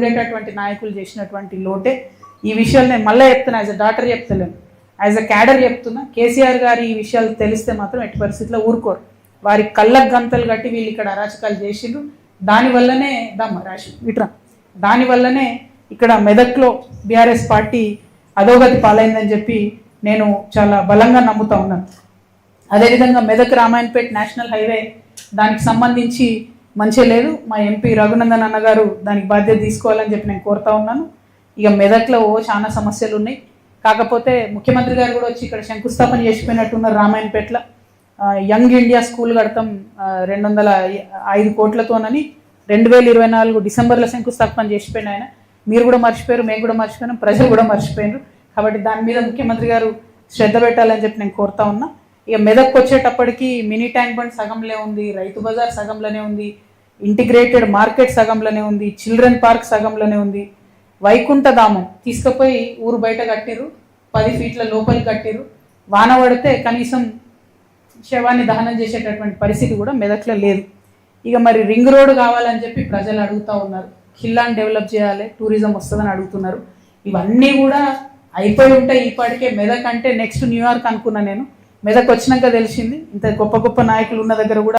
ఉండేటటువంటి నాయకులు చేసినటువంటి లోటే. ఈ విషయాలు నేను మళ్ళీ చెప్తున్నా యాజ్ అ డాక్టర్ చెప్తలేను. యాజ్ అ క్యాడర్ చెప్తున్నా కేసీఆర్ గారి ఈ విషయాలు తెలిస్తే మాత్రం ఎట్టి పరిస్థితుల్లో ఊరుకోరు. వారి కళ్ళకు గంతలు కట్టి వీళ్ళు ఇక్కడ అరాచకాలు చేసిండ్రు. దానివల్లనే దమ్మ రాశి విట్రా దానివల్లనే ఇక్కడ మెదక్లో బీఆర్ఎస్ పార్టీ అధోగతి పాలైందని చెప్పి నేను చాలా బలంగా నమ్ముతా ఉన్నాను. అదేవిధంగా మెదక్ రామాయణపేట్ నేషనల్ హైవే దానికి సంబంధించి మంచి లేదు. మా ఎంపీ రఘునందన్ అన్న గారు దానికి బాధ్యత తీసుకోవాలని చెప్పి నేను కోరుతా ఉన్నాను. ఇక మెదక్లో ఓ చాలా సమస్యలు ఉన్నాయి. కాకపోతే ముఖ్యమంత్రి గారు కూడా వచ్చి ఇక్కడ శంకుస్థాపన చేసిపోయినట్టున్నారు రామాయణపేటలో యంగ్ ఇండియా స్కూల్ కడతాం రెండు వందల ఐదు కోట్లతోనని రెండు వేల ఇరవై నాలుగు డిసెంబర్లో శంకుస్థాపన చేసిపోయిన ఆయన. మీరు కూడా మర్చిపోయారు మేము కూడా మర్చిపోయినాం ప్రజలు కూడా మర్చిపోయినారు. కాబట్టి దాని మీద ముఖ్యమంత్రి గారు శ్రద్ధ పెట్టాలని చెప్పి నేను కోరుతా ఉన్నా. ఇక మెదక్కి వచ్చేటప్పటికి మినీ ట్యాంక్ బండ్ సగంలో ఉంది రైతు బజార్ సగంలోనే ఉంది ఇంటిగ్రేటెడ్ మార్కెట్ సగంలోనే ఉంది చిల్డ్రన్ పార్క్ సగంలోనే ఉంది. వైకుంఠధామం తీసుకుపోయి ఊరు బయట కట్టిరు పది ఫీట్ల లోపలికి కట్టిరు వాన పడితే కనీసం శవాన్ని దహనం చేసేటటువంటి పరిస్థితి కూడా మెదక్లో లేదు. ఇక మరి రింగ్ రోడ్ కావాలని చెప్పి ప్రజలు అడుగుతా ఉన్నారు. ఖిల్లాని డెవలప్ చేయాలి టూరిజం వస్తుందని అడుగుతున్నారు. ఇవన్నీ కూడా అయిపోయి ఉంటాయి. ఇప్పటికే మెదక్ అంటే నెక్స్ట్ న్యూయార్క్ అనుకున్నా నేను. మెదక్ వచ్చినాక తెలిసింది. ఇంత గొప్ప గొప్ప నాయకులు ఉన్న దగ్గర కూడా